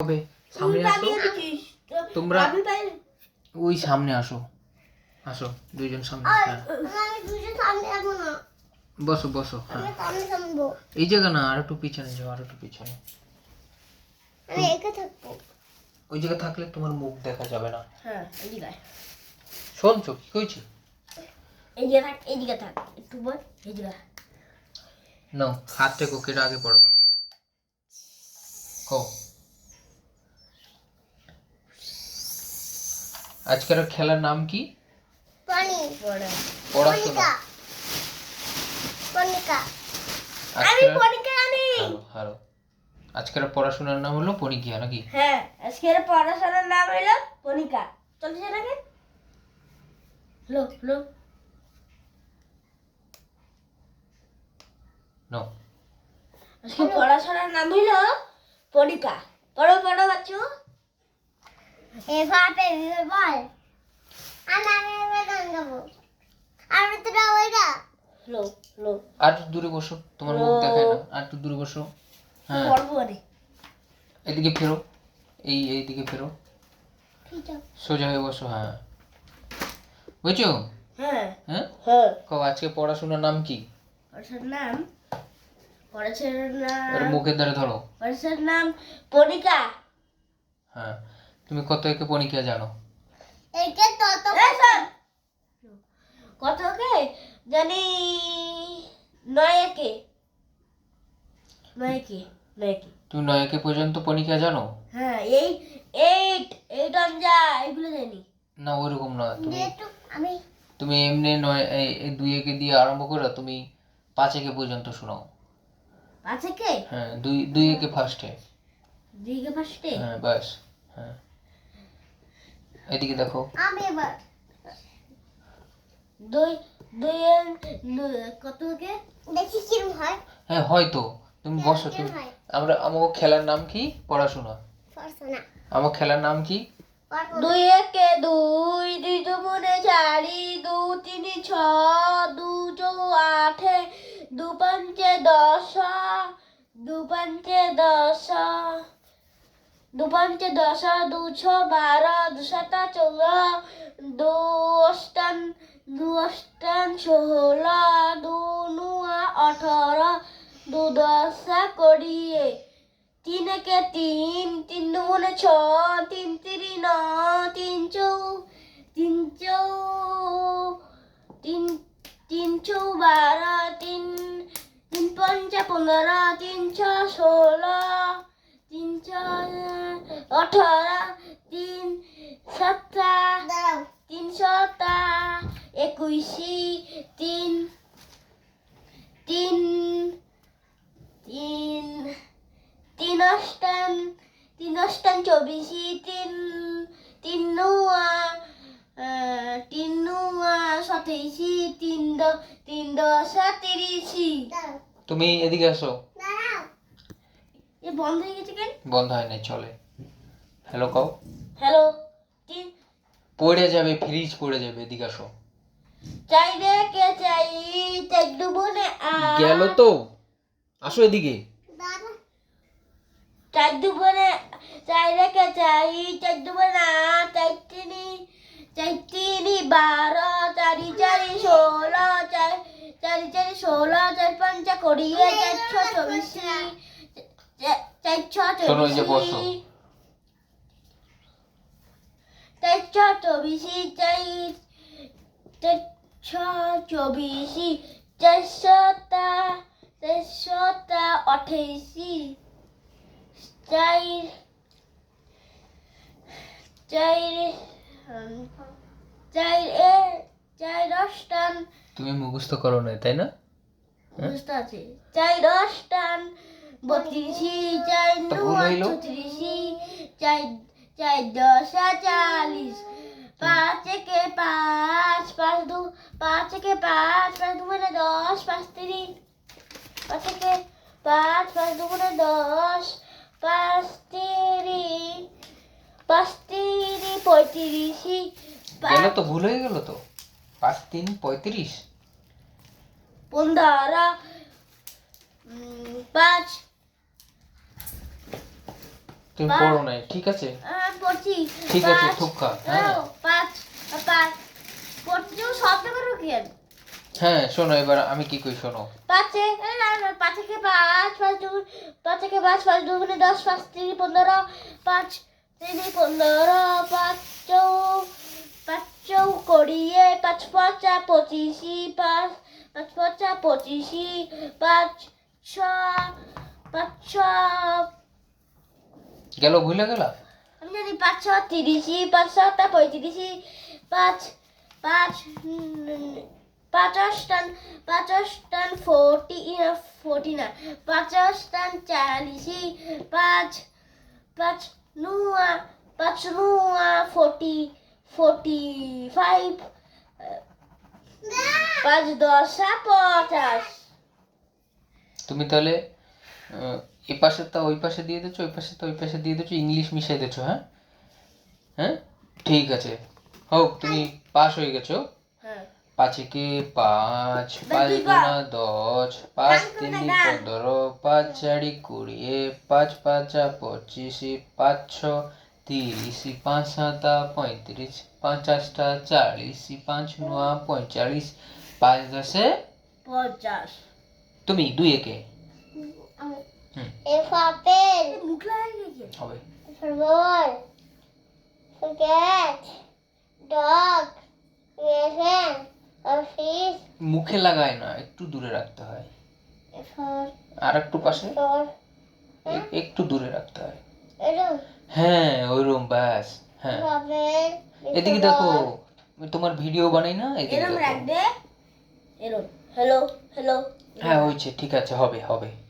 হবে সামনে আসো। তোমরা ওই সামনে আসো। আসো দুইজন সামনে। হ্যাঁ। বসো বসো। হ্যাঁ। এই জায়গা না আর একটু পিছনে যাও আর একটু পিছনে। আমি একা থাকব। ওই জায়গা থাকলে তোমার মুখ দেখা যাবে না। হ্যাঁ শুনছো? কি কইছি এদিকে থাক এদিকে থাক। একটু বল এদিকে নাও হাত থেকে কেটে আগে পড়বা। কো আজকের খেলার নাম কি? পড়াশোনা। হারো আজকের পড়াশোনার নাম হলো পরীক্ষা নাকি? হ্যাঁ আজকের পড়াশোনার নাম হলো পনিকা। চলছে নাকি? হ্যালো হ্যালো নো আজকে পড়াশোনার নাম হলো পনিকা। পড়ো পড়ো বাচ্চু। এভাবে বল। আমি আমি এবার গান গাবো। আমি তোরা ওইটা হ্যালো হ্যালো আর একটু দূরে বসো তোমার মুখ দেখায় না। আর একটু দূরে বসো। হ্যাঁ। পড়ব রে। এদিকে ফেরো। এই এইদিকে ফেরো। সোজা হয়ে বসো হ্যাঁ। বুঝছ? হ্যাঁ। হ্যাঁ? হ্যাঁ। আজকে পড়াশোনার নাম কি? পড়াশোনার নাম? পড়াশোনার নাম ওর মুখের দ্বারা ধরো। পড়াশোনার নাম পনিকা হ্যাঁ। তুমি কত একে পরীক্ষা জানো? একে তত কত কে জানি নয় একে। নয় একে নয় একে। তুমি নয় একে পর্যন্ত পরীক্ষা জানো? হ্যাঁ এই এইট এইট অন যা এগুলো জানি। না ওইরকম না তুমি আমি তুমি এমনি নয় এই দুই একে দিয়ে আরম্ভ করো তুমি পাঁচ একে পর্যন্ত শোনাও। পাঁচ একে? হ্যাঁ দুই দুই একে ফার্স্টে দিকে ফার্স্টে হ্যাঁ বাস হ্যাঁ। এদিকে দেখো। আমি এবার দুই দুই এর নু- কত কে দেখি কিরম হয়? হ্যাঁ হয়তো তুমি বসো তুমি। আমরা আমাকে খেলার নাম কি? পড়াশোনা। পড়াশোনা। আমার খেলার নাম কি? দুই একে দুই দুই দুগুণে চারি দু তিন ছ দু চৌ আঠে দু পঞ্চে দশ দু পঞ্চে দশ। দু পঞ্চে দশ দু ছ বারো দু সাতা চৌদ দু অষ্টান দু অষ্টান ষোল দু নুয়া অঠর দু দশা কোড়িয়ে। তিন একে তিন তিন দুগুণে ছ, তিন তিরি ন, তিন চৌ তিন চৌ, তিন তিন চৌ বারো, তিন তিন পঞ্চা পনেরো, তিন ছ ষোলো তিন ছ অঠরো তিন সাতটা তিন ছটা একুশি তিন তিন তিন তিন অষ্টান তিন অষ্টান চব্বিশি তিন তিন নুয়া তিন নুয়া সতেইশি তিন দ তিন দশ তিরিশি তুমি এদিকে আসো। এ বন্ধ হয়ে গেছে কেন? বন্ধ হয় নাই চলে। হ্যালো কও। হ্যালো তিন পড়ে যাবে ফ্রিজ পড়ে যাবে এদিকে আসো। চাই রে কে চাই? চাই দুবনে আ? গেল তো। আসো এদিকে। চার দুবনে চাই রে কে চাই? চার দুবনে আ চাই তিনি চাই তিনি বারো চারি চারি ষোলো চার চারি চারি ষোলো চার পঞ্চা কোড়িয়ে চার ছ চব্বিশি চব্বিশি চাই চারশোটা চারশোটা উম, চার এ দশটান তুমি মুখস্থ করো না তাই না? বুঝতে আছে দশটান বত্রিশি ভুল নয়? ছত্রিশি চার চার দশা চালিশ পাঁচ একে পাঁচ পাঁচ দু পাঁচ একে পাঁচ পাঁচ দু মানে দশ পাঁচ তিরিশ। পাঁচ একে পাঁচ পাঁচ দু মানে দশ পাঁচ তিরিশ। পাঁচ তিরিশ পঁয়ত্রিশি। গেল তো ভুল হয়ে গেল তো। পাঁচ তিন পঁয়ত্রিশ। পনেরো পাঁচ তুমি পড়ো নাই ঠিক আছে পড়ছি ঠিক আছে, থুক্কা, হ্যাঁ। ও, পাঁচ পাঁচ পড়ছি যখন শব্দ করো কি আর? হ্যাঁ শোনো এবার আমি কি কই শোনো পাঁচে না, পাঁচ থেকে পাঁচ পাঁচ দুগুণ পাঁচ থেকে পাঁচ পাঁচ দুগুণে দশ পাঁচ তিন পনেরো পাঁচ তিন পনেরো পাঁচ চৌ পাঁচ চৌ কোড়িয়ে পাঁচ পচা পঁচিশি পাঁচ পাঁচ পচা পঁচিশি পাঁচ ছ পাঁচ ছ গেল ভুলে গেলা? আমি জানি পাঁচ ছ তিরিশি পাঁচ সাতটা পঁয়ত্রিশি পাঁচ পাঁচ উম, পঞ্চাশ টান পঞ্চাশ টান ফোরটি ফোরটি না পঞ্চাশ টান চালিশি পাঁচ পাঁচ নুয়া পাঁচ নুয়া ফোরটি ফোরটি ফাইভ পাঁচ দশা পঞ্চাশ তুমি তাহলে এই পাশেরটা ওই পাশে দিয়ে দিচ্ছ ওই পাশে পাশেরটা ওই পাশে দিয়ে দিচ্ছ ইংলিশ মিশিয়ে দিচ্ছ হ্যাঁ? হ্যাঁ? ঠিক আছে। হোক তুমি পাস হয়ে গেছো। হ্যাঁ। পাঁচে কে পাঁচ পাঁচ দুই বার। দুনা দশ পাঁচ তিন পনেরো পাঁচ চারি কুড়িয়ে পাঁচ পাঁচা পঁচিশ পাঁচ ছ তিরিশ পাঁচ সাতা পঁয়ত্রিশ পাঁচ আটটা চালিশ পাঁচ নয়া পঁয়তাল্লিশ পাঁচ দশে পঞ্চাশ। তুমি দুই একে। মুখ লাগিয়ে গেছে হবে। elephant, a fish, মুখে লাগায় না একটু দূরে রাখতে হয়। আর একটু পাশে? একটু দূরে রাখতে হয়। হ্যাঁ ওইরকম ব্যাস হ্যাঁ। এদিকে দেখো তোমার ভিডিও বানাই না এদিকে রাখবে? Hello hello. হ্যাঁ হয়েছে ঠিক আছে হবে হবে।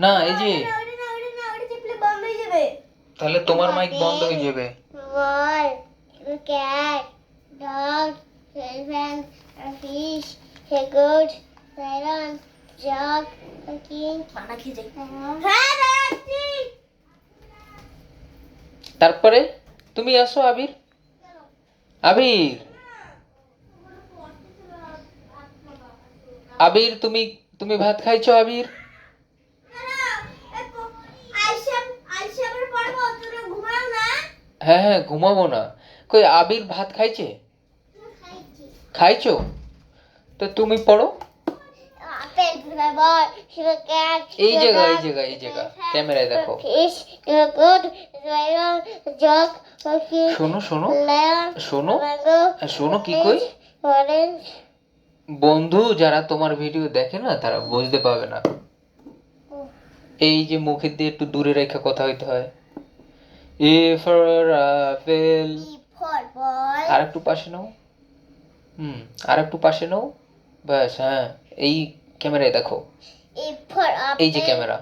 না এই যে হয়ে তাহলে তোমার মাইক বন্ধ হয়ে যাবে। cat, dog, elephant, a fish, a goat, lion, dog, a king, পানা খেয়ে যাই a হ্যাঁ তারপরে তুমি আসো আবির। আবির। আবির তুমি তুমি ভাত খাইছো, আবির? হ্যাঁ হ্যাঁ ঘুমাবো না। কই, আবির ভাত খাইছে? খাইছো? তো তুমি পড়ো। এই জায়গা এই জায়গা এই জায়গা। ক্যামেরায় দেখো। শোনো শোনো। শোনো। শোনো কি কই? বন্ধু যারা তোমার ভিডিও দেখে না তারা বুঝতে পারবে না। এই যে মুখের দিয়ে একটু দূরে রেখে কথা হইতে হয়। এ ফর আপেল। আর একটু পাশে নাও। হুম আর একটু পাশে নাও। ব্যাস হ্যাঁ এই ক্যামেরায় দেখো। এই যে ক্যামেরা।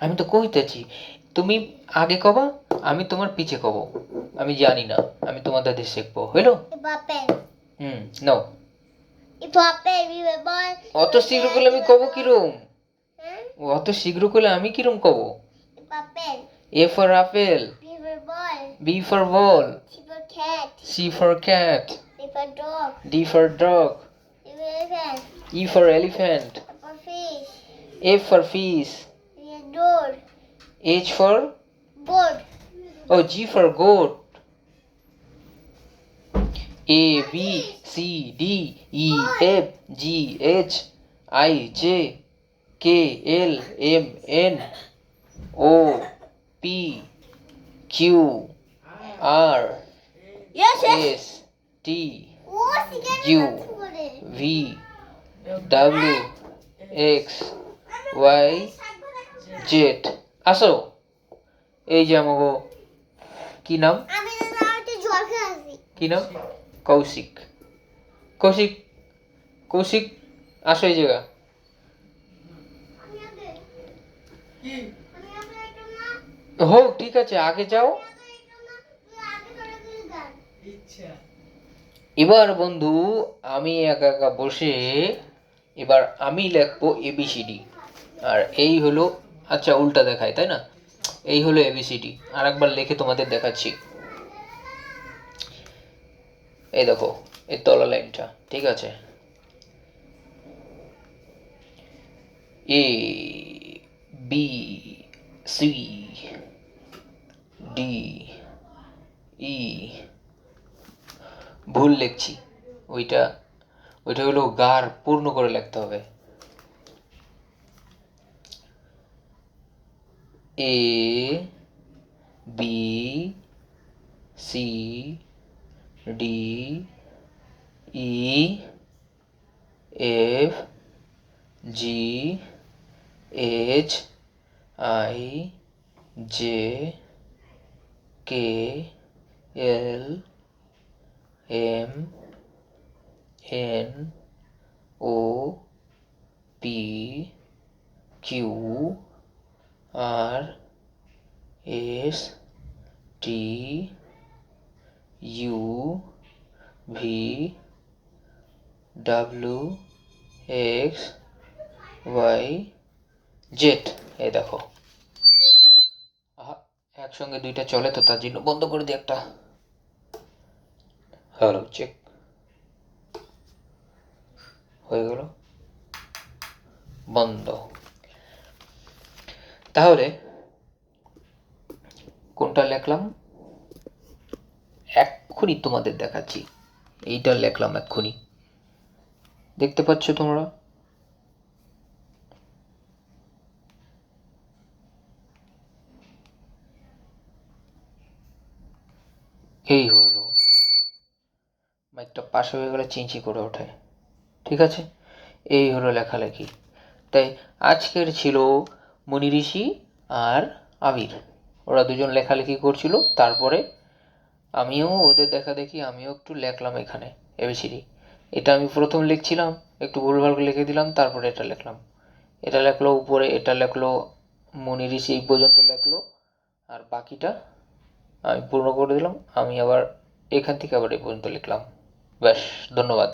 আমি তো কইতেছি তুমি আগে কবা আমি তোমার পিছে কব। আমি জানি না আমি তোমার দাদি শিখব হইল? হুম নাও if apple, we will ball, অত শীঘ্র করলে আমি কব কিরম huh? অত শীঘ্র করলে আমি কিরম কব if apple, A for apple we will ball, B for ball C for cat, C for cat D for dog, D for dog E for elephant, E for elephant F for fish, F for fish E for door, H for board, O G for goat A B C D E F G H I J K L M N O P Q R S T it. V W X Y Z আসো। এই যে আমাকে কি নাম? কি নাম? কৌশিক। কৌশিক কৌশিক, আসো এই জায়গা হোক, ঠিক আছে, আগে যাও। এবার বন্ধু, আমি একা একা বসে এবার আমি লিখব এবিসিডি আর এই হলো আচ্ছা উল্টা দেখায়, তাই না? এই হলো এবিসিডি আর একবার লিখে তোমাদের দেখাচ্ছি। এই দেখো, এই তলা লাইনটা ঠিক আছে? A B C D E ভুল লিখছি। ওইটা ওইটা হলো গার পূর্ণ করে লিখতে হবে। A B C D E F G H I J K L M N O P Q R S T U V W X Y Z এই দেখো। একসঙ্গে দুইটা চলে তো, তার জন্য বন্ধ করে দিই একটা। হ্যালো চেক হয়ে গেল। বন্ধ। তাহলে কোনটা লেখলাম? এক্ষুনি তোমাদের দেখাচ্ছি। এইটা লেখলাম এক্ষুনি। দেখতে পাচ্ছ তোমরা? এই হলো। মাইকটা পাশে হয়ে গেলে চিঁচি করে ওঠে। ঠিক আছে? এই হলো লেখালেখি। তাই আজকের ছিল মনি ঋষি আর আবির। ওরা দুজন লেখালেখি করছিল, তারপরে আমিও ওদের দেখা দেখি, আমিও একটু লেখলাম এখানে, এবিসিডি। এটা আমি প্রথম লিখছিলাম, একটু ভুলভাল লিখে দিলাম, তারপরে এটা লিখলাম। এটা লেখলো উপরে, এটা লেখলো মনি ঋষি এই পর্যন্ত লেখলো, আর বাকিটা আমি পূর্ণ করে দিলাম, আমি আবার এখান থেকে আবার এই পর্যন্ত লিখলাম। ব্যাস, ধন্যবাদ।